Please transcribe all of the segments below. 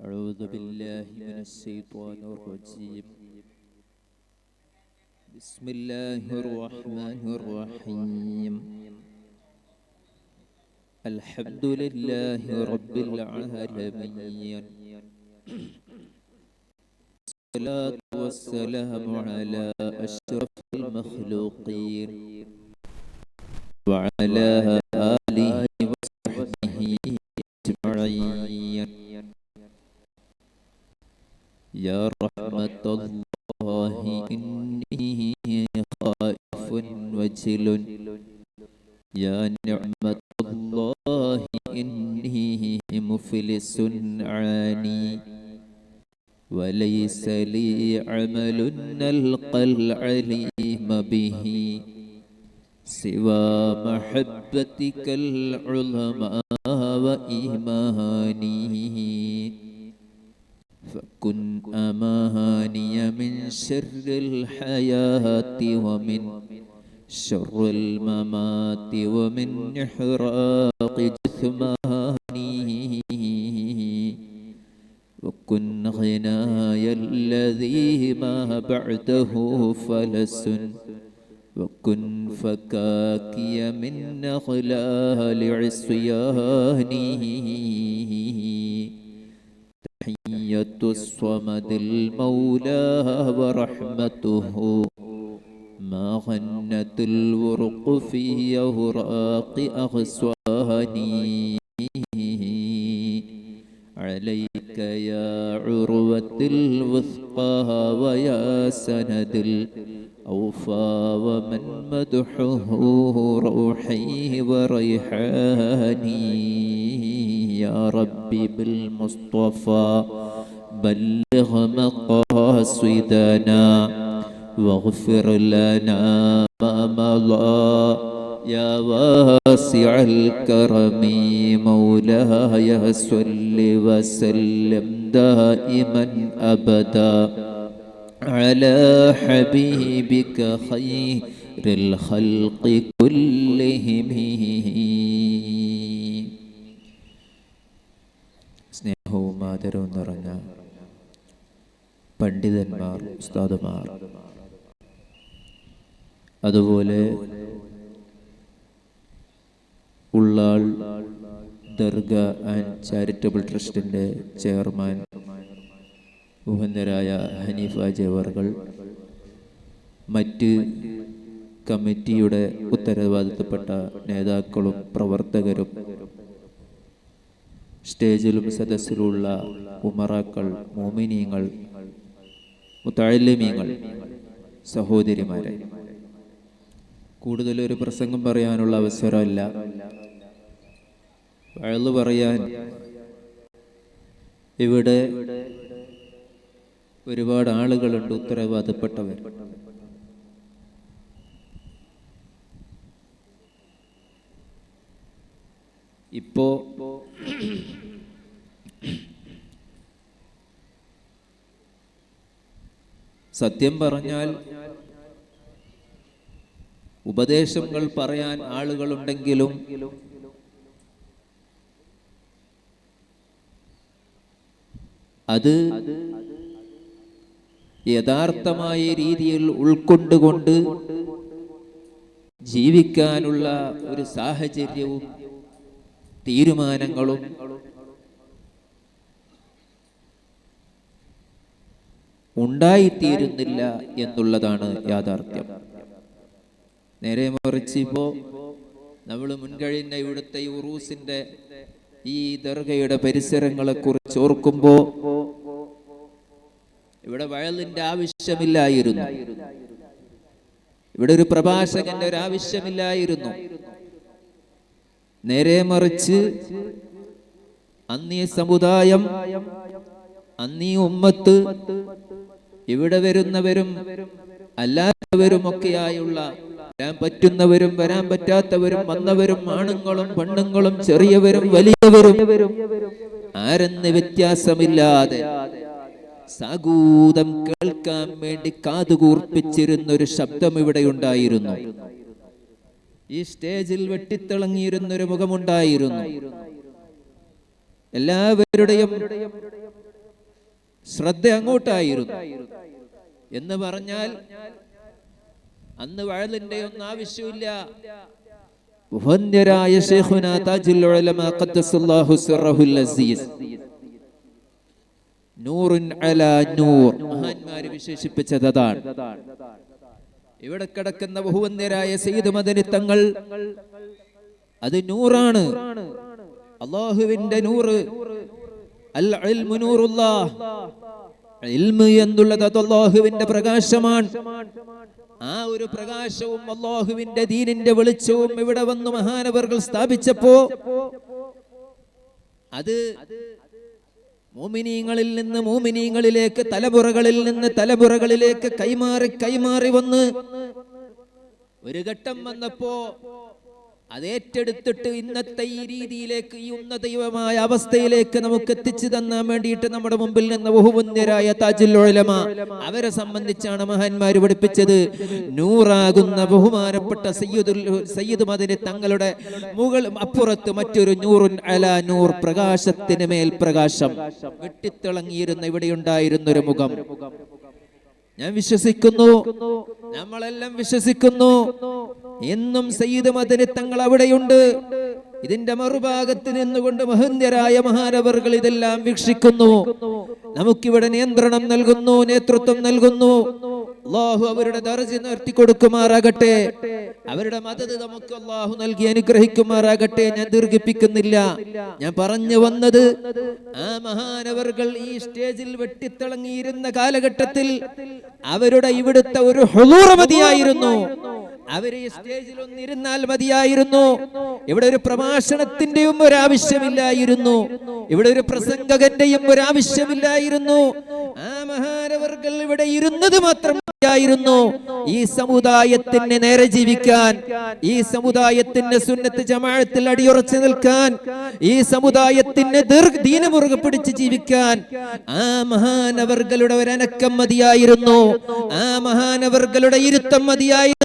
أعوذ بالله من الشيطان الرجيم. بسم الله الرحمن الرحيم. الحمد لله رب العالمين. الصلاة والسلام على أشرف المخلوقين. وعلى رحمة الله إني خائف وجل يا نعمة الله إني مفلس عاني وليس لي عمل نلقى العليم به سوى محبتك العظمى وإيماني فكن أماني من شر الحياة ومن شر الممات ومن إحراق جثماني. وكن غناي الذي ما بعده فلس وكن فكاكي من أغلال عصياني. تحية الصمد المولى ورحمته. ما غنت الورق في أوراق أغصاني. عليك يا عروة الوثقى ويا سند الأوفى ومن مدحه روحي وريحاني. يا ربي بالمصطفى بلغ مقاصدنا واغفر لنا ما مضى يا واسع الكرم مولاي صل وسلم دائما ابدا على حبيبك خير الخلق كلهم സ്നേഹവും ആദരവും നിറഞ്ഞ പണ്ഡിതന്മാർ ഉസ്താദുമാർ. അതുപോലെ ഉള്ളാൾ ദർഗ ആൻഡ് ചാരിറ്റബിൾ ട്രസ്റ്റിന്റെ ചെയർമാൻ ഉഹന്നരായ ഹനീഫ ജവറുകൾ മറ്റ് കമ്മിറ്റിയുടെ ഉത്തരവാദിത്തപ്പെട്ട നേതാക്കളും പ്രവർത്തകരും സ്റ്റേജിലും സദസ്സിലുള്ള ഉമറാക്കൾ മോമിനിയങ്ങൾ മുത്താഴില്യമീങ്ങൾ സഹോദരിമാരെ. കൂടുതൽ ഒരു പ്രസംഗം പറയാനുള്ള അവസരമല്ല. വഴൽ പറയാൻ ഇവിടെ ഒരുപാട് ആളുകളുണ്ട് ഉത്തരവാദപ്പെട്ടവർ. ഇപ്പോ സത്യം പറഞ്ഞാൽ ഉപദേശങ്ങൾ പറയാൻ ആളുകളുണ്ടെങ്കിലും അത് യഥാർത്ഥമായ രീതിയിൽ ഉൾക്കൊണ്ടുകൊണ്ട് ജീവിക്കാനുള്ള ഒരു സാഹചര്യവും തീരുമാനങ്ങളും ഉണ്ടായിത്തീരുന്നില്ല എന്നുള്ളതാണ് യാഥാർത്ഥ്യം. നേരെ മറിച്ച് ഇപ്പോ നമ്മൾ മുൻകഴിഞ്ഞ ഇവിടുത്തെ ഉറൂസിന്റെ ഈ ദർഗയുടെ പരിസരങ്ങളെ കുറിച്ച് ഓർക്കുമ്പോ ഇവിടെ വയലിന്റെ ആവശ്യമില്ലായിരുന്നു. ഇവിടെ ഒരു പ്രഭാഷകന്റെ ഒരു ആവശ്യമില്ലായിരുന്നു. നേരെ മറിച്ച് അന്നീ സമുദായം അന്നീ ഉമ്മത്ത് ഇവിടെ വരുന്നവരും അല്ലാത്തവരുമൊക്കെയായുള്ള വരാൻ പറ്റുന്നവരും വരാൻ പറ്റാത്തവരും വന്നവരും ആണുങ്ങളും പെണ്ണുങ്ങളും ചെറിയവരും വലിയവരും ആരെന്ന് വ്യത്യാസമില്ലാതെ സാഗൂതം കേൾക്കാൻ വേണ്ടി കാതുകൂർപ്പിച്ചിരുന്ന ഒരു ശബ്ദം ഇവിടെ ഉണ്ടായിരുന്നു. ഈ സ്റ്റേജിൽ വെട്ടിത്തിളങ്ങിയിരുന്ന ഒരു മുഖമുണ്ടായിരുന്നു. എല്ലാവരുടെയും ശ്രദ്ധ അങ്ങോട്ടായിരുന്നു. എന്ന് പറഞ്ഞാൽ അന്ന് വഴലിന്റെ ഒന്നും ആവശ്യമില്ല. ബഹുവന്യരായ ശൈഖുന താജുൽ ഉലമ ഖദ്ദസല്ലാഹു സിറഹുൽ അസീസ്. നൂറുൻ അലാ നൂർ. മഹാന്മാര് വിശേഷിപ്പിച്ചത് അതാണ്. ഇവിടെ കിടക്കുന്ന ബഹുവന്യരായ സയ്യിദ് മദനി തങ്ങൾ അത് നൂറാണ്. അള്ളാഹുവിന്റെ നൂറ്. അൽ ഇൽമു നൂറുല്ലാഹ്. ഇൽമ് എന്നുള്ളത് അതൊല്ലാഹുവിന്റെ പ്രകാശമാണ്. ആ ഒരു പ്രകാശവും അള്ളാഹുവിന്റെ ദീനിന്റെ വെളിച്ചവും ഇവിടെ വന്ന് മഹാനവർകൾ സ്ഥാപിച്ചപ്പോ അത് മോമിനീങ്ങളിൽ നിന്ന് മോമിനീങ്ങളിലേക്ക് തലമുറകളിൽ നിന്ന് തലമുറകളിലേക്ക് കൈമാറി കൈമാറി വന്ന് ഒരു ഘട്ടം വന്നപ്പോ അത് ഏറ്റെടുത്തിട്ട് ഇന്നത്തെ ഈ രീതിയിലേക്ക് ഈ ഉന്നതയുമായ അവസ്ഥയിലേക്ക് നമുക്ക് എത്തിച്ചു തന്നാൻ വേണ്ടിയിട്ട് നമ്മുടെ മുമ്പിൽ നിന്ന് ബഹുമുന്യരായ താജുൽ ഉലമ അവരെ സംബന്ധിച്ചാണ് മഹാന്മാർ പഠിപ്പിച്ചത്. നൂറാകുന്ന ബഹുമാനപ്പെട്ട സയ്യിദുൽ സയ്യിദ് മദിന് തങ്ങളുടെ മുകൾ അപ്പുറത്ത് മറ്റൊരു നൂറുൻ അല നൂർ പ്രകാശത്തിന് മേൽ പ്രകാശം വെട്ടിത്തിളങ്ങിയിരുന്ന ഇവിടെ ഒരു മുഖം. ഞാൻ വിശ്വസിക്കുന്നു. നമ്മളെല്ലാം വിശ്വസിക്കുന്നു. എന്നും സയ്യിദ് മദനി തങ്ങൾ അവിടെയുണ്ട് ഇതിന്റെ മറുഭാഗത്ത് നിന്നുകൊണ്ട് മഹന്യരായ മഹാനവർകൾ ഇതെല്ലാം വീക്ഷിക്കുന്നു. നമുക്കിവിടെ നിയന്ത്രണം നൽകുന്നു നേതൃത്വം നൽകുന്നു. അള്ളാഹു അവരുടെ ദർജ നിർത്തി കൊടുക്കുമാറാകട്ടെ. അവരുടെ മദത് നമുക്ക് അള്ളാഹു നൽകി അനുഗ്രഹിക്കുമാറാകട്ടെ. ഞാൻ ദീർഘിപ്പിക്കുന്നില്ല. ഞാൻ പറഞ്ഞു വന്നത് ആ മഹാനവർകൾ ഈ സ്റ്റേജിൽ വെട്ടിത്തിളങ്ങിയിരുന്ന കാലഘട്ടത്തിൽ അവരുടെ ഇവിടുത്തെ ഒരു ഹുളൂറ മതിയായിരുന്നു അവർ ഈ സ്റ്റേജിൽ ഒന്നിരുന്നാൽ മതിയായിരുന്നു. ഇവിടെ ഒരു പ്രഭാഷണത്തിന്റെയും ഒരാവശ്യമില്ലായിരുന്നു ഇവിടെ ഒരു പ്രസംഗകന്റെയും ഒരാവശ്യമില്ലായിരുന്നു ആ മഹാനവർകൾ ഇവിടെ ഇരുന്നത് മാത്രം മതിയായിരുന്നു. ഈ സമുദായത്തിന് നേരെ ജീവിക്കാൻ ഈ സമുദായത്തിന്റെ സുന്നത്ത് ജമാഴത്തിൽ അടിയുറച്ചു നിൽക്കാൻ ഈ സമുദായത്തിന് ദീർഘ ദീനമുറുകെ പിടിച്ച് ജീവിക്കാൻ ആ മഹാനവർകളുടെ ഒരു അനക്കം മതിയായിരുന്നു. ആ മഹാനവർകളുടെ ഇരുത്തം മതിയായിരുന്നു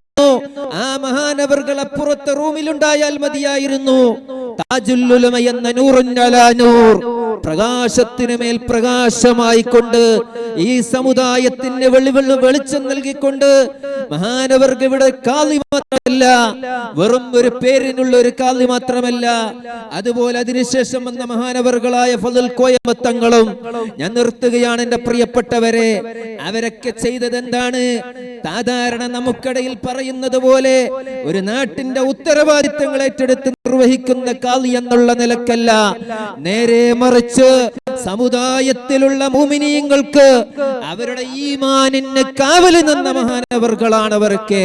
ആ മഹാനവർകൾ അപ്പുറത്തെ റൂമിലുണ്ടായാൽ മതിയായിരുന്നു. താജുല്ലുലമ എന്ന നൂറുന്നൂർ നൂർ പ്രകാശത്തിന് മേൽ പ്രകാശമായി കൊണ്ട് ഈ സമുദായത്തിന് വെളി വെളി വെളിച്ചം നൽകിക്കൊണ്ട് മഹാനവർക്ക് ഇവിടെ കാലി മാത്രമല്ല വെറും ഒരു പേരിനുള്ള ഒരു കാലി മാത്രമല്ല. അതുപോലെ അതിനുശേഷം വന്ന മഹാനവറുകളായ ഫതുൽ കോയമത്തങ്ങളും ഞാൻ നിർത്തുകയാണ് എന്റെ പ്രിയപ്പെട്ടവരെ. അവരൊക്കെ ചെയ്തത് എന്താണ് സാധാരണ നമുക്കിടയിൽ പറയുന്നത് പോലെ ഒരു നാട്ടിന്റെ ഉത്തരവാദിത്തങ്ങൾ ഏറ്റെടുത്ത് നിർവഹിക്കുന്ന കാലി എന്നുള്ള നിലക്കല്ല. നേരെ മറിച്ച് വെച്ച് സമുദായത്തിലുള്ള മുമിനീങ്ങൾക്ക് അവരുടെ ഈമാനിന് കാവൽ നിന്ന മഹാനവർകളാണ് അവർക്ക്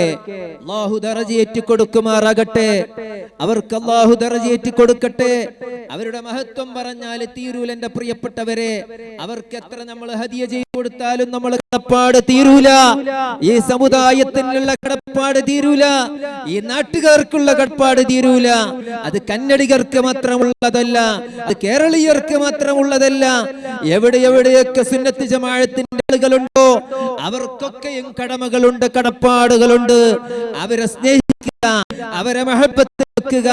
അള്ളാഹു ദറജയേറ്റി കൊടുക്കുമാറാകട്ടെ. അവർക്ക് അള്ളാഹു കൊടുക്കട്ടെ. അവരുടെ മഹത്വം പറഞ്ഞാൽ തീരൂല എന്റെ പ്രിയപ്പെട്ടവരെ. അവർക്ക് എത്ര നമ്മൾ ഹദിയ ചെയ്തു കൊടുത്താലും നമ്മൾ കടപ്പാട് തീരൂല. ഈ സമുദായത്തിനുള്ള കടപ്പാട് തീരൂല. ഈ നാട്ടുകാർക്കുള്ള കടപ്പാട് തീരൂല. അത് കന്നഡികർക്ക് മാത്രമുള്ളതല്ല അത് കേരളീയർക്ക് മാത്രമുള്ളതല്ല എവിടെ എവിടെയൊക്കെ സുന്നത്ത് ജമാഴത്തിന്റെ ആളുകളുണ്ടോ? അവർക്കൊക്കെയും കടമകളുണ്ട് കടപ്പാടുകളുണ്ട്. അവരെ സ്നേഹിക്കുക അവരെ മഹബത്ത് വെക്കുക.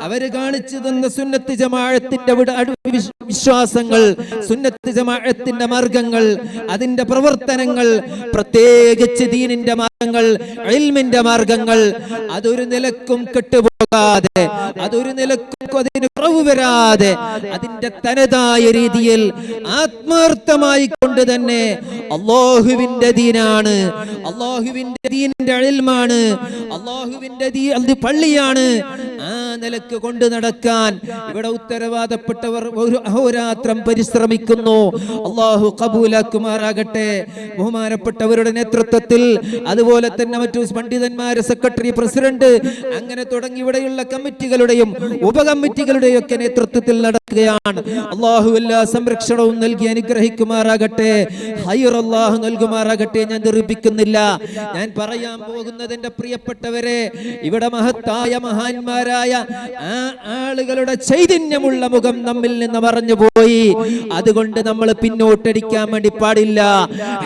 അവർ കാണിച്ചു തന്ന സുന്നത്ത് ജമാഴത്തിന്റെ വിശ്വാസങ്ങൾ സുന്നത്ത് ജമാഴത്തിന്റെ മാർഗങ്ങൾ അതിന്റെ പ്രവർത്തനങ്ങൾ പ്രത്യേകിച്ച് ദീനിന്റെ മാർഗങ്ങൾ ഇൽമിന്റെ മാർഗങ്ങൾ അതൊരു നിലക്കും കെട്ടുപോകാതെ അതൊരു നിലക്കും അതിന് കുറവ് വരാതെ അതിന്റെ തനതായ രീതിയിൽ ആത്മാർത്ഥമായി കൊണ്ട് തന്നെ അള്ളാഹുവിന്റെ ദീനാണ്. അള്ളാഹുവിന്റെ ദീനിന്റെ അഴിൽമാണ് അള്ളാഹുവിന്റെ ദീ അത് പള്ളിയാണ്. ആ നിലയ്ക്ക് കൊണ്ട് നടക്കാൻ. ഇവിടെ ഉത്തരവാദപ്പെട്ടവർ ഒരു അഹോരാത്രം പരിശ്രമിക്കുന്നു. അള്ളാഹു കബൂലാക്കുമാറാകട്ടെ. ബഹുമാനപ്പെട്ടവരുടെ നേതൃത്വത്തിൽ അതുപോലെ തന്നെ മറ്റു പണ്ഡിതന്മാര് സെക്രട്ടറി പ്രസിഡന്റ് അങ്ങനെ തുടങ്ങി ഇവിടെയുള്ള കമ്മിറ്റികളുടെയും ഉപകമ്മിറ്റികളുടെയും ഒക്കെ നേതൃത്വത്തിൽ നടക്കുകയാണ്. അള്ളാഹു എല്ലാ സംരക്ഷണവും നൽകി അനുഗ്രഹിക്കുമാറാകട്ടെ. ഹൈർ അള്ളാഹു നൽകുമാറാകട്ടെ. ഞാൻ നിർപ്പിക്കുന്നില്ല ഞാൻ പറയാൻ പോകുന്നതിന്റെ പ്രിയപ്പെട്ടവരെ ഇവിടെ മഹത്തായ മഹാന്മാരായ ആ ആളുകളുടെ ചൈതന്യമുള്ള മുഖം നമ്മിൽ നിന്ന് മറഞ്ഞു പോയി. അതുകൊണ്ട് നമ്മൾ പിന്നോട്ടടിക്കാൻ വേണ്ടി പാടില്ല.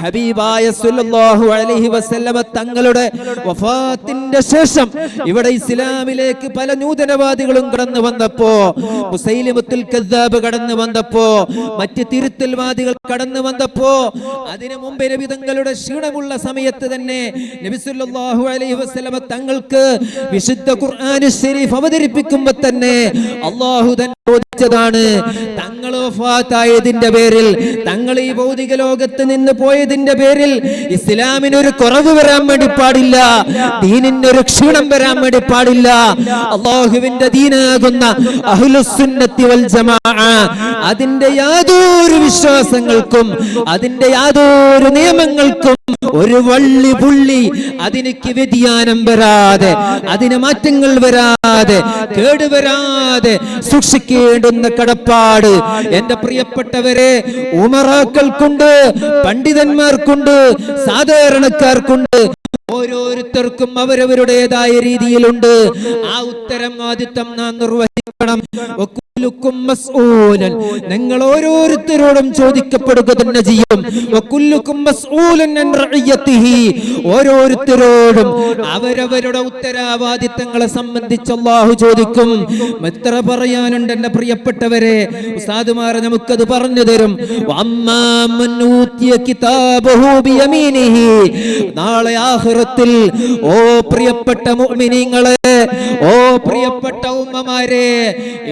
ഹബീബായ സുല്ലാഹു അലഹി വസല്ലമ തങ്ങളുടെ വഫാത്തിന്റെ ശേഷം ഇവിടെ ഇസ്ലാമിലേക്ക് പല നൂതനവാദികളും കടന്നു വന്നപ്പോ മുസൈലിമത്തുൽ കദ്ദാബ് കടന്നു വന്നപ്പോ മറ്റ് തിരുത്തൽവാദികൾ കടന്നു വന്നപ്പോ അതിനു മുമ്പ് നബി തങ്ങളുടെ ക്ഷീണമുള്ള സമയത്ത് തന്നെ നബി സല്ലല്ലാഹു അലൈഹി വസല്ലമ തങ്ങൾക്ക് വിശുദ്ധ ഖുർആൻ ശരീഫ് അവതരിപ്പിക്കുമ്പോ തന്നെ അള്ളാഹു തന്നെ ചോദിച്ചതാണ് തങ്ങൾ വഫാത്തായതിന്റെ പേരിൽ തങ്ങൾ ഈ ഭൗതിക ലോകത്ത് നിന്ന് പോയതിന്റെ പേരിൽ ഇസ്ലാമിന് ഒരു കുറവ് വരാൻ വേണ്ടി പാടില്ല ദീനിന് ഒരു ക്ഷീണം വരാൻ വേണ്ടി പാടില്ല. അള്ളാഹുവിന്റെ ദീനാകുന്ന അഹ്ലുസുന്നത്തി വൽ അതിന്റെ യാതൊരു വിശ്വാസങ്ങൾക്കും അതിന്റെ യാതൊരു നിയമങ്ങൾക്കും ഒരു വള്ളി പുള്ളി അതിനക്ക് വ്യതിയാനം വരാതെ അതിന് മാറ്റങ്ങൾ വരാതെ കേടുവരാതെ സൂക്ഷിക്കേണ്ടുന്ന കടപ്പാട് എന്റെ പ്രിയപ്പെട്ടവരെ ഉമറാക്കൾക്കുണ്ട് പണ്ഡിതന്മാർക്കുണ്ട് സാധാരണക്കാർക്കുണ്ട്. ഓരോരുത്തർക്കും അവരവരുടേതായ രീതിയിലുണ്ട്. ആ ഉത്തരം ആദിത്യം നാം നിർവഹിക്കണം. നിങ്ങൾ ഓരോരുത്തരോടും ചോദിക്കപ്പെടുക തന്നെ ചെയ്യും. ഓരോരുത്തരോടും അവരവരുടെ ഉത്തരവാദിത്തങ്ങളെ സംബന്ധിച്ച് അള്ളാഹു ചോദിക്കും. എത്ര പറയാനുണ്ട് എന്റെ പ്രിയപ്പെട്ടവരെ? ഉസ്താദുമാർ നമുക്കത് പറഞ്ഞു തരും. നാളെ ആഖിറത്തിൽ ഓ പ്രിയപ്പെട്ട മുഅ്മിനീങ്ങളെ ഓ പ്രിയപ്പെട്ട ഉമ്മമാരെ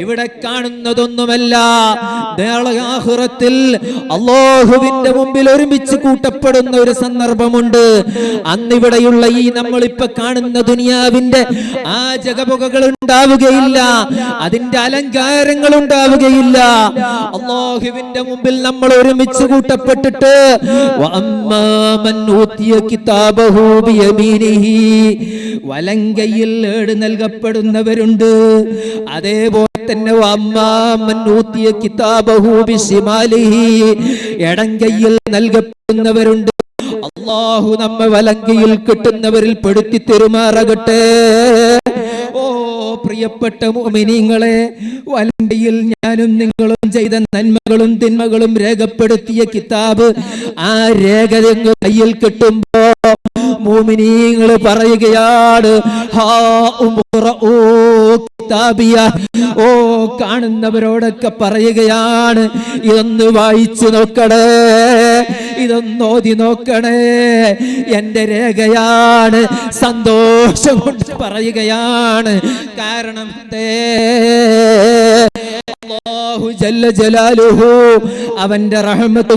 ഇവിടെ കാണുന്നതൊന്നുമല്ല. നാളെ ആഖിറത്തിൽ അള്ളാഹുവിന്റെ മുമ്പിൽ ഒരുമിച്ച് കൂട്ടപ്പെടുന്ന ഒരു സന്ദർഭമുണ്ട്. അന്നിവിടെയുള്ള ഈ നമ്മളിപ്പോ കാണുന്ന ദുനിയാവിന്റെ ആ ജഗപുകകൾ ഉണ്ടാവുകയില്ല അതിന്റെ അലങ്കാരങ്ങൾ ഉണ്ടാവുകയില്ല. അള്ളാഹുവിന്റെ മുമ്പിൽ നമ്മൾ ഒരുമിച്ച് കൂട്ടപ്പെട്ടിട്ട് വഅമ്മാ ബിയമീനിഹി. വലങ്കയിൽ ഏട് നൽകപ്പെടുന്നവരുണ്ട് അതേപോലെ തന്നെ വഅമ്മാ മൻ ഊതിയ കിതാബഹു ബിശിമാലിഹി. എടങ്കയിൽ നൽകപ്പെടുന്നവരുണ്ട് അള്ളാഹു നമ്മെ വലങ്കയിൽ കിട്ടുന്നവരിൽ പെടുത്തി തെരുമാറകട്ടെ ഓ പ്രിയപ്പെട്ട മോമിനിങ്ങളെ വലങ്കയിൽ ഞാനും നിങ്ങളും ചെയ്ത നന്മകളും തിന്മകളും രേഖപ്പെടുത്തിയ കിതാബ് ആ രേഖ കയ്യിൽ കിട്ടുമ്പോ മോമിനിങ്ങൾ പറയുകയാണ്. ഓ കാണുന്നവരോടൊക്കെ പറയുകയാണ് ഇതൊന്ന് വായിച്ചു നോക്കണേ ഇതൊന്ന് ഓതി നോക്കണേ എന്റെ രേഖയാണ് സന്തോഷം കൊണ്ട് പറയുകയാണ് കാരണം? അല്ലാഹു ജല്ല ജലാലുഹു അവന്റെ റഹ്മത്ത്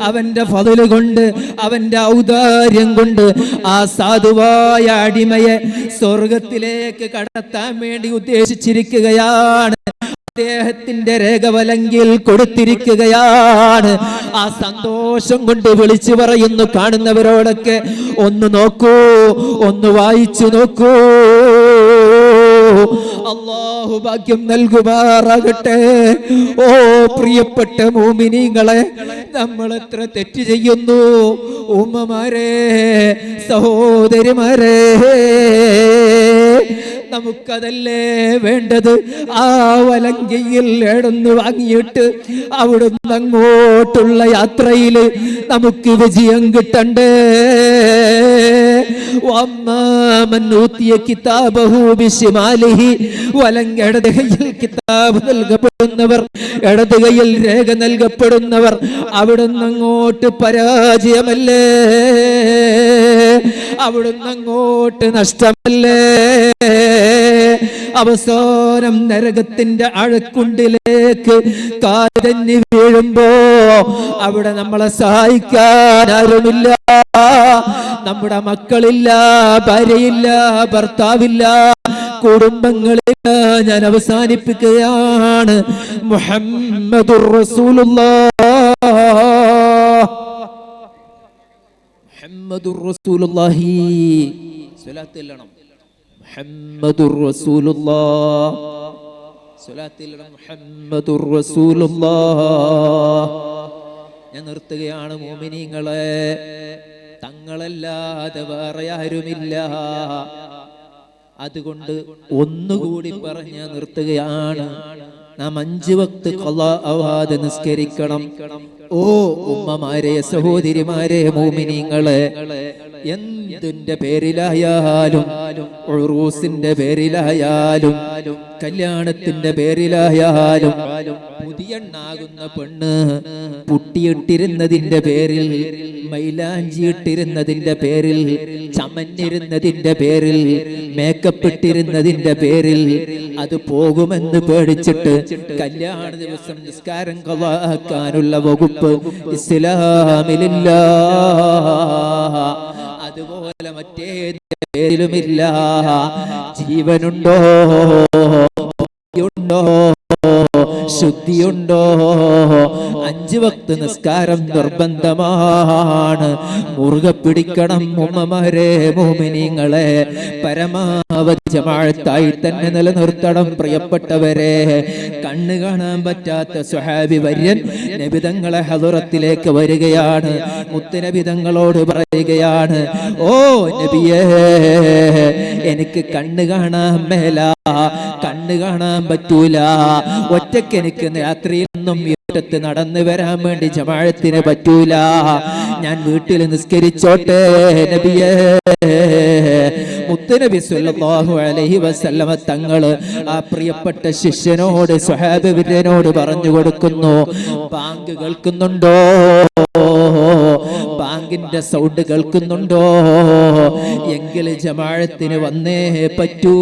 അവന്റെ ഫതിൽ കൊണ്ട് അവന്റെ ഔദാര്യം കൊണ്ട് ആ സാധുവായ അടിമയെ സ്വർഗത്തിലേക്ക് കടത്താൻ വേണ്ടി ഉദ്ദേശിച്ചിരിക്കുകയാണ്. അദ്ദേഹത്തിന്റെ രേഖവലങ്കിൽ കൊടുത്തിരിക്കുകയാണ്. ആ സന്തോഷം കൊണ്ട് വിളിച്ചു പറയുന്നു കാണുന്നവരോടൊക്കെ ഒന്ന് നോക്കൂ ഒന്ന് വായിച്ചു നോക്കൂ. അള്ളാഹു ഭാഗ്യം നൽകുമാറാകട്ടെ. ഓ പ്രിയപ്പെട്ട മോമിനിങ്ങളെ നമ്മൾ എത്ര തെറ്റ് ചെയ്യുന്നു? ഉമ്മമാരെ സഹോദരിമാരെ നമുക്കതല്ലേ വേണ്ടത്? ആ വലങ്കയിൽ എടന്ന് വാങ്ങിയിട്ട് അവിടുന്ന് അങ്ങോട്ടുള്ള യാത്രയിൽ നമുക്ക് വിജയം കിട്ടണ്ടേ? വമ്മാമൻ കിതാബ് നൽകപ്പെടുന്നവർ ഇടത് കയ്യിൽ രേഖ നൽകപ്പെടുന്നവർ അവിടുന്ന് അങ്ങോട്ട് പരാജയമല്ലേ? അവിടുന്ന് അങ്ങോട്ട് നഷ്ടമല്ലേ? അവസാനം നരകത്തിന്റെ അഴക്കുണ്ടിലേക്ക് കാതഞ്ഞ് വീഴുമ്പോ അവിടെ നമ്മളെ സഹായിക്കാൻ ആരുമില്ല. നമ്മുടെ മക്കളില്ല ഭാര്യയില്ല ഭർത്താവില്ല കുടുംബങ്ങളില്ല. ഞാൻ അവസാനിപ്പിക്കുകയാണ്. മുഹമ്മദുർ റസൂലുള്ള. മുഹമ്മദുർ റസൂലുള്ളാഹി. സ്വലാത്ത് ചെല്ലണം മുഹമ്മദുർ റസൂലുള്ളാഹ് സ്വലാത്ത് ചെല്ലണം മുഹമ്മദുർ റസൂലുള്ളാഹ് ഞാൻ നിർത്തുകയാണ് മോമിനിങ്ങളെ. തങ്ങളല്ലാതെ വേറെ ആരുമില്ല. അതുകൊണ്ട് ഒന്നുകൂടി പറഞ്ഞ് നിർത്തുകയാണ്. നാം അഞ്ചു വക്ത് കൊള്ളാവാതെ നിസ്കരിക്കണം. ഓ ഉമ്മമാരെ സഹോദരിമാരെ മോമിനിങ്ങളെ എന്തിന്റെ പേരിലായാലും ഉറൂസിന്റെ പേരിലായാലും കല്യാണത്തിന്റെ പേരിലായാലും പുതിയണ്ണാകുന്ന പെണ്ണ് പുട്ടിയിട്ടിരുന്നതിന്റെ പേരിൽ മൈലാഞ്ചി ഇട്ടിരുന്നതിന്റെ പേരിൽ ചമഞ്ഞിരുന്നതിന്റെ പേരിൽ മേക്കപ്പ് ഇട്ടിരുന്നതിന്റെ പേരിൽ അത് പോകുമെന്ന് പേടിച്ചിട്ട് കല്യാണ ദിവസം നിസ്കാരം കളാക്കാനുള്ള വകുപ്പ് ഇസ്ലാമിലില്ല അതുപോലെ മറ്റേതിലുമില്ല. ജീവനുണ്ടോ? ഉണ്ടോ ശുദ്ധിയുണ്ടോ? അഞ്ചു വക്ത് നിസ്കാരം നിർബന്ധമാണ്. മുറുകെ പിടിക്കണം ഉമ്മമാരെ മോമിനിങ്ങളെ. പരമാവധി ജമാഴത്തായി തന്നെ നിലനിർത്തണം പ്രിയപ്പെട്ടവരെ. കണ്ണ് കാണാൻ പറ്റാത്ത സുഹാബി വര്യൻ നബിതങ്ങളെ ഹദുറത്തിലേക്ക് വരികയാണ്. മുത്തനബിതങ്ങളോട് പറയുകയാണ് ഓ നബിയേ എനിക്ക് കണ്ണ് കാണാൻ മേല കണ്ണ് കാണാൻ പറ്റൂല. ഒറ്റയ്ക്ക് എനിക്ക് രാത്രിയിൽ നിന്നും ഇട്ടത്ത് നടന്നു വരാൻ വേണ്ടി ജമാഴത്തിന് പറ്റൂല. ഞാൻ വീട്ടിൽ നിസ്കരിച്ചോട്ടെ നബിയേ. മുത്തുനബി സല്ലല്ലാഹു അലൈഹി വസല്ലമ തങ്ങൾ ആ പ്രിയപ്പെട്ട ശിഷ്യനോട് സ്വഹാബിരനോട് പറഞ്ഞു കൊടുക്കുന്നു. ബാങ്ക് കേൾക്കുന്നുണ്ടോ? ബാങ്കിന്റെ സൗണ്ട് കേൾക്കുന്നുണ്ടോ? എങ്കിൽ ജമാഴത്തിന് വന്നേ പറ്റൂ.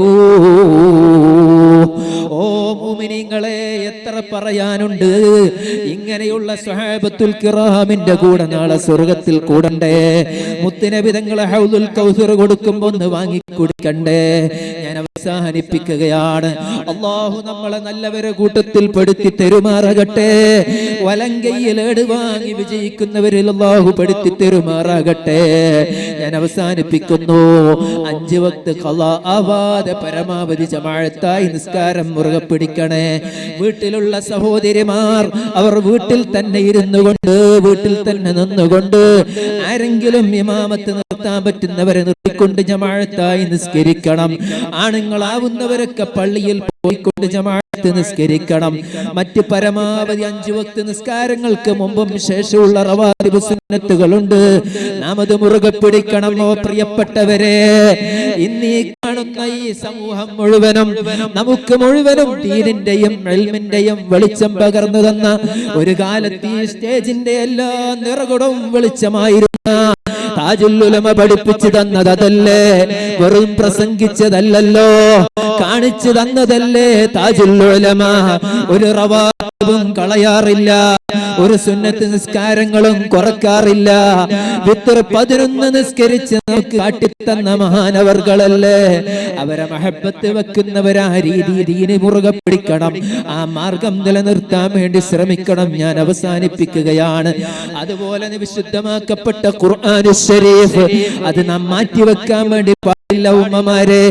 ഓ മുമിനിങ്ങളെ എത്ര പറയാനുണ്ട്? ഇങ്ങനെയുള്ള സ്വഹാബത്തുൽ കിറാമിന്റെ കൂടെ നാളെ സ്വർഗത്തിൽ കൂടണ്ടേ? മുത്തിനെ വിധങ്ങളെ ഹൗദുൽ കൗസർ കൊടുക്കുമ്പോ ഒന്ന് വാങ്ങി കുടിക്കണ്ടേ ഞാൻ അവസാനിപ്പിക്കുകയാണ്. അള്ളാഹു നമ്മളെ നല്ലവരെ കൂട്ടത്തിൽ പെടുത്തി തെരുമാറാകട്ടെ. വലങ്കയിൽ വാങ്ങി വിജയിക്കുന്നവരിൽ അള്ളാഹു പെടുത്തി തെരുമാറാകട്ടെ. ഞാൻ അവസാനിപ്പിക്കുന്നു. അഞ്ച് വക്ത് ആവാതെ പരമാവധി ചമാഴത്തായി നിസ്കാരം മുറുകെ പിടിക്കണേ. വീട്ടിലുള്ള സഹോദരിമാർ അവർ വീട്ടിൽ തന്നെ ഇരുന്നു കൊണ്ട് വീട്ടിൽ തന്നെ നിന്നുകൊണ്ട് ആരെങ്കിലും ഇമാമത്ത് നിർത്താൻ പറ്റുന്നവരെ നിർത്തിക്കൊണ്ട് ജമാഴത്തായി നിസ്കരിക്കണം. ആണുങ്ങളാവുന്നവരൊക്കെ പള്ളിയിൽ പോയിക്കൊണ്ട് ജമാഴത്ത് നിസ്കരിക്കണം. മറ്റ് പരമാവധി അഞ്ചു വക്ത് നിസ്കാരങ്ങൾക്ക് മുമ്പും ശേഷമുള്ള റവാദിബ് സുന്നത്തുകളുണ്ട്. നാം അത് മുറുകെ പിടിക്കണം ഓ പ്രിയപ്പെട്ടവരെ? ഇന്നീ കാണുന്ന ഈ സമൂഹം മുഴുവനും നമുക്ക് മുഴുവനും ദീനിന്റെയും എൽമിന്റെയും വെളിച്ചം പകർന്നു തന്ന ഒരു കാലത്ത് ഈ സ്റ്റേജിന്റെ എല്ലാ നിറകുടവും വെളിച്ചമായിരുന്ന താജുല്ലുലമ പഠിപ്പിച്ചു തന്നത് അതല്ലേ വെറും പ്രസംഗിച്ചതല്ലല്ലോ. കാണിച്ചു തന്നതല്ലേ താജുല്ലുലമ? ഒരു റവാബും കളയാറില്ല. ഒരു സുന്നത്ത് നിസ്കാരങ്ങളും കുറക്കാറില്ല. വിത്തർ പതിനൊന്ന് നിസ്കരിച്ച് നമുക്ക് കാട്ടിത്തന്ന മഹാനവർകളല്ലേ? അവരെ മഹബത്ത് വെക്കുന്നവരാ രീതി രീതി മുറുകെ പിടിക്കണം. ആ മാർഗം നിലനിർത്താൻ വേണ്ടി ശ്രമിക്കണം. ഞാൻ അവസാനിപ്പിക്കുകയാണ്. അതുപോലെ വിശുദ്ധമാക്കപ്പെട്ട ഖുർആൻ ഷരീഫ് അത് നാം മാറ്റിവെക്കാൻ വേണ്ടി ഉമ്മമാരെ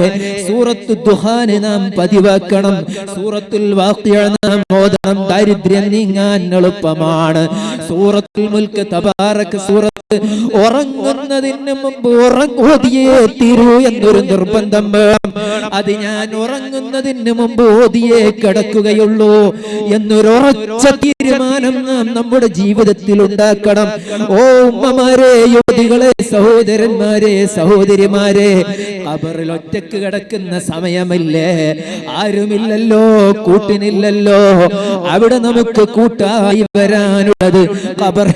സൂറത്തു ദുഹാനെ നാം പതിവാക്കണം. സൂറത്തുൽ വാഖിയ നാം ഓതണം. ദാരിദ്ര്യം നീങ്ങാൻ എളുപ്പമാണ്. സൂറത്തുൽ മുൽക്ക് തബാറക്ക് സൂറത്ത് ഉറങ്ങുന്നതിന് മുമ്പ് ഉറങ്ങോതിയേ തീരൂ എന്നൊരു നിർബന്ധം വേണം. അത് ഞാൻ ഉറങ്ങുന്നതിന് മുമ്പ് ഓതിയേ കിടക്കുകയുള്ളൂ എന്നൊരു ഉറച്ച തീരുമാനം നാം നമ്മുടെ ജീവിതത്തിൽ ഉണ്ടാക്കണം. ഓ ഉമ്മമാരെ യുവതികളെ സഹോദരന്മാരെ സഹോദരിമാരെ അവരിൽ ഒറ്റയ്ക്ക് കിടക്കുന്ന സമയമല്ലേ? ആരുമില്ലല്ലോ കൂട്ടിനില്ലല്ലോ. അവിടെ നമുക്ക് കൂട്ടായി വരാനുള്ളത് ഖബർ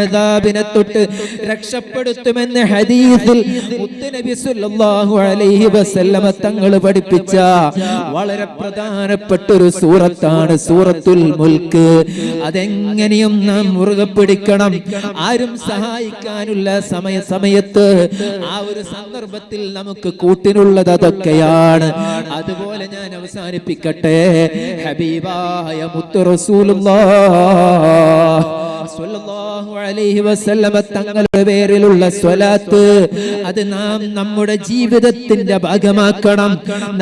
അദാബിനെ തൊട്ട് രക്ഷപ്പെടുത്തുമെന്ന് ഹദീസിൽ മുത്തുനബി സല്ലല്ലാഹു അലൈഹി വസല്ലമ തങ്ങൾ പഠിപ്പിച്ച വളരെ പ്രധാനപ്പെട്ട ഒരു സൂറത്താണ് സൂറത്തുൽ മുൽക്ക്. അതെങ്ങനെയും നാം മുറുകെ പിടിക്കണം. ആരും സഹായിക്കാനുള്ള സമയ സമയത്ത് ആ ഒരു സന്ദർഭത്തിൽ നമുക്ക് കൂട്ടിനുള്ളത് അതൊക്കെയാണ്. അതുപോലെ ഞാൻ അവസാനിപ്പിക്കട്ടെ. ഹബീബായ മുത്തു സ്വല്ലല്ലാഹു അലൈഹി വസല്ലമ തങ്ങളുടെ പേരിലുള്ള സ്വലാത്ത്. അത് നാം നമ്മുടെ ജീവിതത്തിന്റെ ഭാഗമാക്കണം.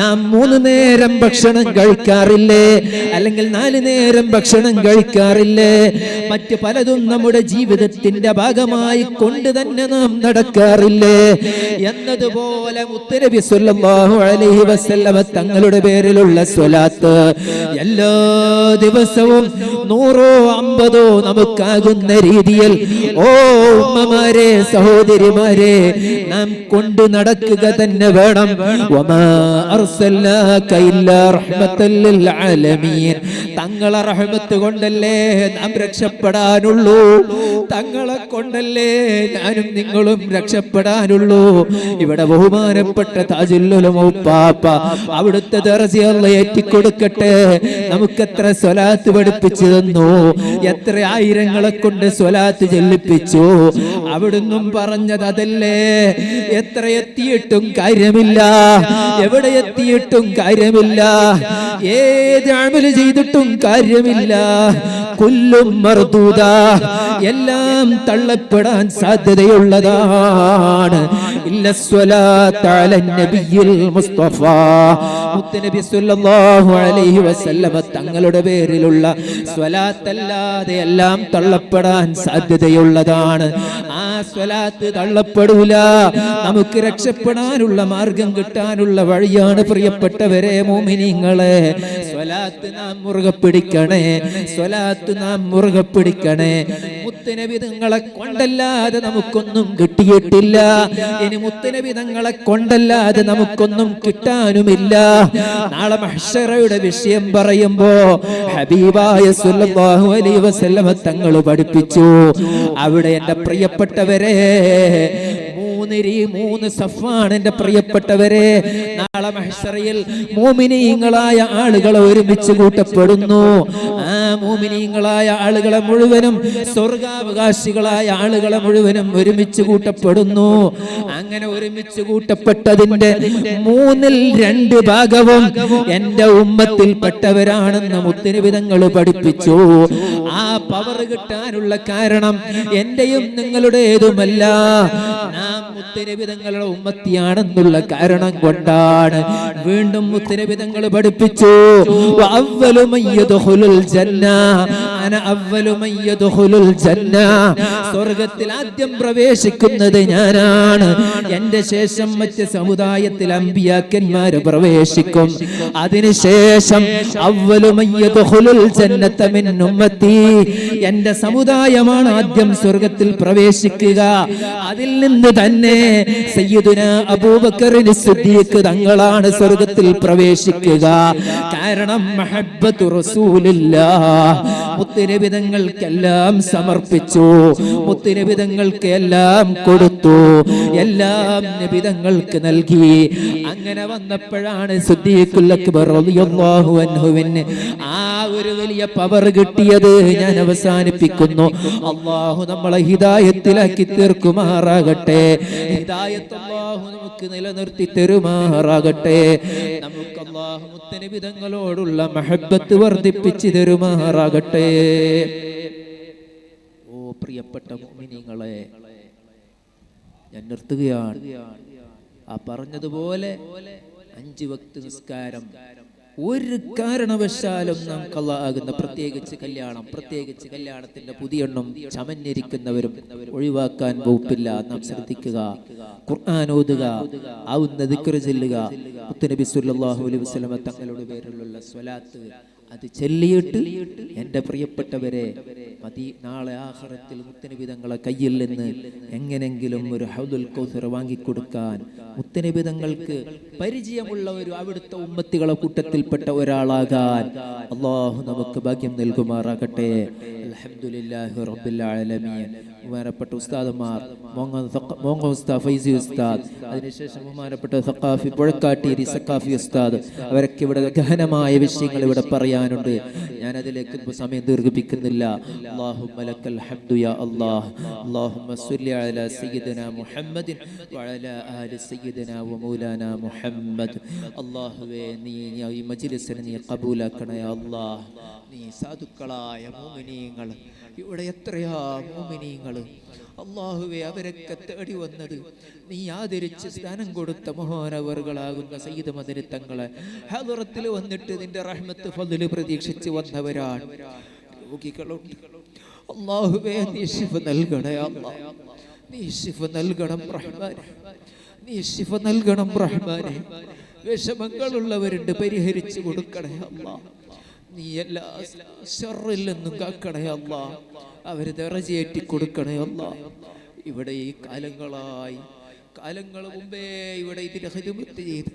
നാം മൂന്ന് നേരം ഭക്ഷണം കഴിക്കാറില്ലേ? അല്ലെങ്കിൽ നാല് നേരം ഭക്ഷണം കഴിക്കാറില്ലേ? മറ്റു പലതും നമ്മുടെ ജീവിതത്തിന്റെ ഭാഗമായി കൊണ്ട് തന്നെ നാം നടക്കാറില്ലേ? എന്നതുപോലെ മുത്തനബി സല്ലല്ലാഹു അലൈഹി വസല്ലമ തങ്ങളുടെ പേരിലുള്ള സ്വലാത്ത് എല്ലാ ദിവസവും നൂറോ അമ്പതോ നമുക്കാകുന്ന രീതിയിൽ ഓ ഉമ്മമാരെ സഹോദരിമാരെ നാം കൊണ്ട് നടക്കുക തന്നെ വേണം. തങ്ങളെ റഹ്മത്ത് കൊണ്ടല്ലേ നാം രക്ഷപ്പെടാനുള്ളൂ? തങ്ങളെ കൊണ്ടല്ലേ ഞാനും നിങ്ങളും രക്ഷപ്പെടാനുള്ളൂ? ഇവിടെ ബഹുമാനപ്പെട്ട താജുല്ലുലമൗപ്പാപ്പ അവിടുത്തെ ദർജയല്ല ഏറ്റിക്കൊടുക്കട്ടെ. നമുക്കെത്ര സ്വലാത്ത് പഠിപ്പിച്ചു തന്നു? എത്ര ആയിരങ്ങളെ കൊണ്ട് സ്വലാത്ത് ചെല്ലിപ്പിച്ചു. അവിടുന്നും പറഞ്ഞത് അതല്ലേ? എത്ര എത്തിയിട്ടും കാര്യമില്ല. എവിടെ എത്തിയിട്ടും കാര്യമില്ല. ഏത് അമൽ ചെയ്തിട്ടും കാര്യമില്ല. കൊല്ലും മർദൂത എല്ലാം തള്ളപ്പെടാൻ സാധ്യതയുള്ളതാണ്. തങ്ങളുടെ പേരിലുള്ള സ്വലാത്തല്ലാതെ എല്ലാം തള്ളപ്പെടാൻ സാധ്യതയുള്ളതാണ്. ആ സ്വലാത്ത് തള്ളപ്പെടൂല. നമുക്ക് രക്ഷപ്പെടാനുള്ള മാർഗം കിട്ടാനുള്ള വഴിയാണ് പ്രിയപ്പെട്ടവരെ മോമിനിങ്ങളെ. സ്വലാത്ത് നാം മുറുകെ പിടിക്കണേ സ്വലാത്ത് നാം മുറുകെ പിടിക്കണേ. മുത്തനബി തങ്ങളെ കൊണ്ടല്ലാതെ നമുക്കൊന്നും കിട്ടിയിട്ടില്ല. ഇനി മുത്തനബി തങ്ങളെ കൊണ്ടല്ലാതെ നമുക്കൊന്നും കിട്ടാനുമില്ല. നാളെ മഹ്ഷറയുടെ വിഷയം പറയുമ്പോ ഹബീബായ സല്ലല്ലാഹു അലൈഹി വസല്ലമ തങ്ങൾ പഠിപ്പിച്ചു. അവിടെ എന്റെ പ്രിയപ്പെട്ടവരെ മൂന്നിരി മൂന്ന് സഫാണ് എന്റെ പ്രിയപ്പെട്ടവരെ നാളെ മഹസറയിൽ മൂമിനീങ്ങളായ ആളുകളെ ഒരുമിച്ച് കൂട്ടപ്പെടുന്നു. ആ മൂമിനീങ്ങളായ ആളുകളെ മുഴുവനും സ്വർഗാവകാശികളായ ആളുകളെ മുഴുവനും ഒരുമിച്ച് കൂട്ടപ്പെടുന്നു. അങ്ങനെ ഒരുമിച്ച് കൂട്ടപ്പെട്ടതിന്റെ മൂന്നിൽ രണ്ട് ഭാഗവും എന്റെ ഉമ്മത്തിൽപ്പെട്ടവരാണെന്ന് മുത്തിനിവിധങ്ങൾ പഠിപ്പിച്ചു. ആ പവർ കിട്ടാനുള്ള കാരണം എന്റെയും നിങ്ങളുടേതുമല്ല. നാം മുത്തരവിധങ്ങളുടെ ഉമ്മത്തിയാണെന്നുള്ള കാരണം കൊണ്ടാണ്. വീണ്ടും ഉത്തരവിധങ്ങൾ പഠിപ്പിച്ചു. സ്വർഗത്തിൽ ആദ്യം പ്രവേശിക്കുന്നത് ഞാനാണ്. എന്റെ ശേഷം മറ്റ് സമുദായത്തിൽ അമ്പിയാക്കന്മാര് പ്രവേശിക്കും. അതിനുശേഷം എന്റെ സമുദായമാണ് ആദ്യം സ്വർഗത്തിൽ പ്രവേശിക്കുക. അതിൽ നിന്ന് തന്നെ സയ്യിദുന അബൂബക്കറിന് സിദ്ദീഖ് തങ്ങളാണ് സ്വർഗത്തിൽ പ്രവേശിക്കുക. കാരണം മഹബ്ബത്തു റസൂലില്ലാ മുത്തുനബിതങ്ങൾക്കെല്ലാം സമർപ്പിച്ചു. മുത്തുനബിതങ്ങൾക്ക് എല്ലാം കൊടുത്തു. എല്ലാം നബിതങ്ങൾക്ക് നൽകി. അങ്ങനെ വന്നപ്പോഴാണ് അൻഹുവിന് ആ ഒരു വലിയ പവർ കിട്ടിയത് ഞാൻ അവസാനിപ്പിക്കുന്നു. അള്ളാഹു നമ്മളെ ഹിതായത്തിലാക്കി തീർക്കുമാറാകട്ടെ. ഹിദായത്ത് അള്ളാഹു നമുക്ക് നിലനിർത്തി തരുമാറാകട്ടെ. നമുക്ക് അള്ളാഹു മുത്തനിബിതങ്ങളോടുള്ള മഹബത്ത് വർദ്ധിപ്പിച്ച് തരുമാറാകട്ടെ. ഓ പ്രിയപ്പെട്ട മുഅ്മിനീങ്ങളെ ഞാൻ നിർത്തുകയാണ്. ആ പറഞ്ഞതുപോലെ അഞ്ച് വക്ത് നിസ്കാരം ഒരു കാരണവശാലും നാം കള്ളാകുന്ന പ്രത്യേകിച്ച് കല്യാണം പ്രത്യേകിച്ച് കല്യാണത്തിന്റെ പുതിയെണ്ണം ചമഞ്ഞിരിക്കുന്നവരും ഒഴിവാക്കാൻ വകുപ്പില്ല. നാം ശ്രദ്ധിക്കുക. ഖുർആൻ ഓതുക. ആവുന്ന ദിക്ർ ചെല്ലുക. മുത്തനബി സുല്ലാഹു അലൈഹി വസല്ലമ തങ്ങളുടെ പേരിലുള്ള സ്വലാത്ത് അത് ചൊല്ലിയിട്ട് എന്റെ പ്രിയപ്പെട്ടവരെ മതി നാളെ ആഹാരത്തിൽ മുത്തനബി തങ്ങളെ കയ്യിൽ നിന്ന് എങ്ങനെങ്കിലും ഒരു ഹൗദുൽ കൗസർ വാങ്ങിക്കൊടുക്കാൻ മുത്തനബിതങ്ങൾക്ക് പരിചയമുള്ള ഒരു അവിടുത്തെ ഉമ്മത്തികളെ കൂട്ടത്തിൽപ്പെട്ട ഒരാളാകാൻ അള്ളാഹു നമുക്ക് ഭാഗ്യം നൽകുമാറാകട്ടെ. അൽഹംദുലില്ലാഹി റബ്ബിൽ ആലമീൻ. ബഹുമാനപ്പെട്ട ഉസ്താദുമാർ മോങ്ങ ഉസ്താദ് ഫൈസി ഉസ്താദ് അതിനുശേഷം ബഹുമാനപ്പെട്ട സഖാഫി പുഴക്കാട്ടേരി സക്കാഫി ഉസ്താദ് അവരൊക്കെ ഇവിടെ ഗഹനമായ വിഷയങ്ങൾ ഇവിടെ പറയാനുണ്ട്. ഞാൻ അതിലേക്ക് സമയം ദീർഘിപ്പിക്കുന്നില്ല. അല്ലാഹുമ്മ ലക്കൽ ഹംദു യാ അല്ലാഹ്. അല്ലാഹുമ്മ സ്വല്ലി അലാ സയ്യിദനാ മുഹമ്മദിൻ വഅലാ ആലി സയ്യിദനാ വമൗലാനാ മുഹമ്മദ്. അല്ലാഹുവേ നീ ഈ മജ്ലിസിനെ നീ കബൂലാക്കണേ അല്ലാഹ് നീ സാധുക്കളായ മുഅ്മിനീങ്ങൾ ഇവിടെ എത്രയാ മുഅ്മിനീങ്ങൾ അള്ളാഹുവെ അവരൊക്കെ തേടി വന്നത് നീ ആദരിച്ച് സ്ഥാനം കൊടുത്ത മഹാനവറുകളാകുന്ന സയ്യിദ് മദരിത്തങ്ങളെ. ഹദറത്തിൽ വന്നിട്ട് നിന്റെ റഹ്മത്ത് ഫതിൽ പ്രതീക്ഷിച്ച് വന്നവരാണ്. രോഗികളുണ്ട്. അള്ളാഹുവേ നീ ശിഫ് നൽകണേ അല്ലാ നീ ശിഫ് നൽകണം റഹ്മാനെ. നീ ശിഫ നൽകണം റഹ്മാനെ. വിഷമങ്ങളുള്ളവരുണ്ട് പരിഹരിച്ചു കൊടുക്കണേ അമ്മ നീ എല്ലാ ഷറിൽ നിന്നും കാക്കണേ അമ്മ അവർ നിറചേറ്റി കൊടുക്കണേ അമ്മ ഇവിടെ ഈ കാലങ്ങളായി കാലങ്ങൾ മുമ്പേ ഇവിടെ ഇതിന് ഹിതുമത്ത് ചെയ്ത്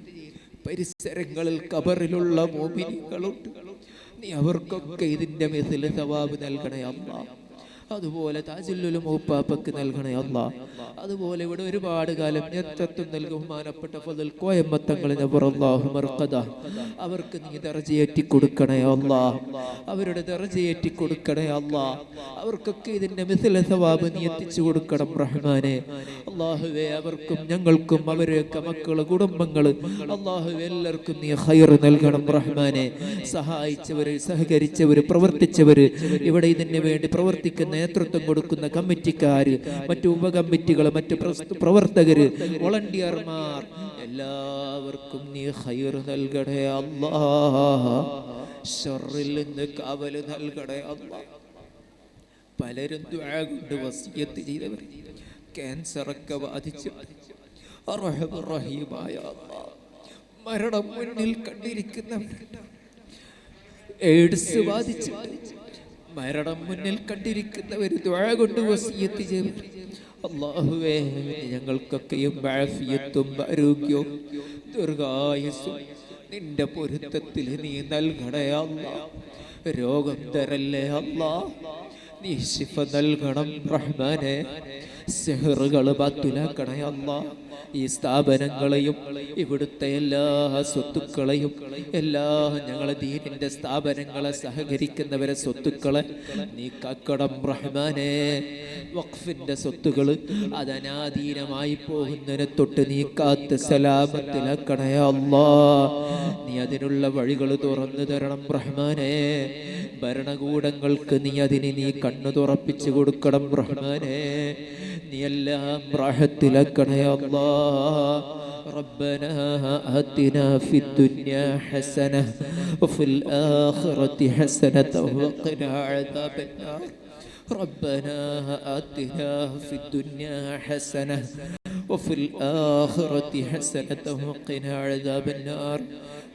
പരിസരങ്ങളിൽ കബറിലുള്ള മോമിനികളുണ്ട്. നീ അവർക്കൊക്കെ ഇതിന്റെ മെസ്സിൽ സവാബ് നൽകണേ അമ്മ അതുപോലെ താജുല്ലുലും മൂപ്പാപ്പക്ക് നൽകണേ അല്ല അതുപോലെ ഇവിടെ ഒരുപാട് കാലം നൽകുമാനപ്പെട്ട നൽകും. ബഹുമാനപ്പെട്ട ഫതൽ കോയമ്മത്തങ്ങൾ മർക്കദ. അവർക്ക് നീ ദർജയേറ്റി കൊടുക്കണേ അല്ല അവരുടെ ദർജയേറ്റി കൊടുക്കണേ അല്ല അവർക്കൊക്കെ ഇതിന്റെ മിസില സവാബ് നീ എത്തിച്ചു കൊടുക്കണം റഹ്മാനെ. അള്ളാഹുവെ അവർക്കും ഞങ്ങൾക്കും അവരെയൊക്കെ മക്കൾ കുടുംബങ്ങൾ അള്ളാഹുവേ എല്ലാവർക്കും നീ ഹൈർ നൽകണം റഹ്മാനെ. സഹായിച്ചവര് സഹകരിച്ചവര് പ്രവർത്തിച്ചവര് ഇവിടെ ഇതിന് വേണ്ടി പ്രവർത്തിക്കുന്ന നേതൃത്വം കൊടുക്കുന്ന കമ്മിറ്റിക്കാര് മറ്റു ഉപകമ്മിറ്റികൾ മറ്റ് പ്രവർത്തകർ വോളണ്ടിയർമാർ എല്ലാവർക്കും നീ ഹൈർ നൽകടേ അല്ലാ. ഷറിൽ നിന്ന് കാവൽ നൽകടേ അല്ലാ. പലരും കൊണ്ട് വസിയത്ത് ചെയ്തവർ ക്യാൻസറൊക്കെ ബാധിച്ചു റഹീമായ മരണം മുന്നിൽ കണ്ടിരിക്കുന്നവരുണ്ട് എയ്ഡ്സ് ബാധിച്ച് മരണം മുന്നിൽ കണ്ടിരിക്കുന്നവർ കൊണ്ട് വസിയത്ത് ചെയ്തവർ അള്ളാഹുവേ ഞങ്ങൾക്കൊക്കെയും ബാഫിയത്തും ആരോഗ്യവും. ദീർഘായുസ്സും നിന്റെ പൊരുത്തത്തിൽ നീ നൽകണേ അല്ല രോഗം തരല്ലേ അല്ല നീ ശിഫ നൽകണം റഹ്മാനെ. സെഹറുകൾ ബാത്തുലാക്കണേ അല്ലാ ഈ സ്ഥാപനങ്ങളെയും ഇവിടുത്തെ എല്ലാ സ്വത്തുക്കളെയും എല്ലാ ഞങ്ങളെ ദീനിന്റെ സ്ഥാപനങ്ങളെ സഹകരിക്കുന്നവരെ സ്വത്തുക്കളെ നീ കക്കടം റഹ്മാനെ. വഖഫിന്റെ സ്വത്തുകൾ അത് അനാധീനമായി പോകുന്നതിനെ തൊട്ട് നീ കാത്ത് സലാമത്തിലാക്കണേ അല്ലാ. നീ അതിനുള്ള വഴികൾ തുറന്നു തരണം റഹ്മാനെ. ഭരണകൂടങ്ങൾക്ക് നീ അതിന് നീ കണ്ണു തുറപ്പിച്ചു കൊടുക്കണം റഹ്മാനെ. നീ എല്ലാം റാഹത്തിലാക്കണേ അല്ലാ ربنا آتنا في الدنيا حسنة وفي الآخرة حسنة وقنا عذاب النار ربنا آتنا في الدنيا حسنة وفي الآخرة حسنة وقنا عذاب النار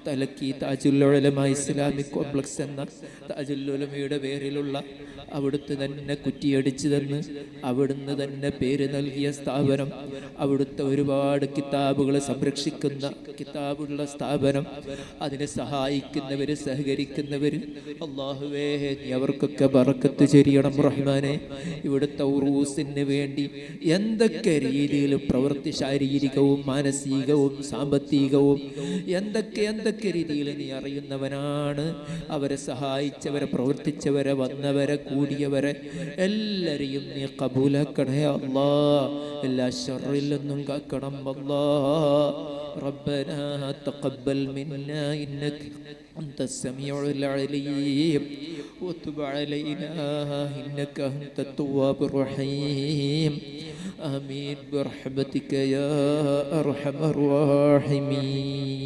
തലക്കി താജുല്ലുലമ ഇസ്ലാമിക് കോംപ്ലക്സ് എന്ന താജുല്ലോലമയുടെ പേരിലുള്ള അവിടുത്തെ തന്നെ കുറ്റിയടിച്ചു തന്ന് അവിടുന്ന് തന്നെ പേര് നൽകിയ സ്ഥാപനം അവിടുത്തെ ഒരുപാട് കിതാബുകളെ സംരക്ഷിക്കുന്ന കിതാബുള്ള സ്ഥാപനം അതിനെ സഹായിക്കുന്നവർ സഹകരിക്കുന്നവർ അള്ളാഹുവേ അവർക്കൊക്കെ പറക്കത്ത് ചെരിയണം റഹ്മാനെ. ഇവിടുത്തെ ഉറൂസിന് വേണ്ടി എന്തൊക്കെ രീതിയിൽ പ്രവൃത്തി ശാരീരികവും മാനസികവും സാമ്പത്തികവും എന്തൊക്കെ എന്തൊക്കെ രീതിയിൽ നീ അറിയുന്നവനാണ് അവരെ സഹായിച്ചവരെ പ്രവർത്തിച്ചവരെ വന്നവരെ കൂടിയവരെ എല്ലാരെയും നീ കബൂലാക്കണേ അല്ലാ എല്ലാ ഷറിൽ നിന്നും കാക്കണം അല്ലാ ربنا تقبل منا إنك أنت السميع العليم وتب علينا إنك أنت التواب الرحيم آمين برحمتك يا أرحم الراحمين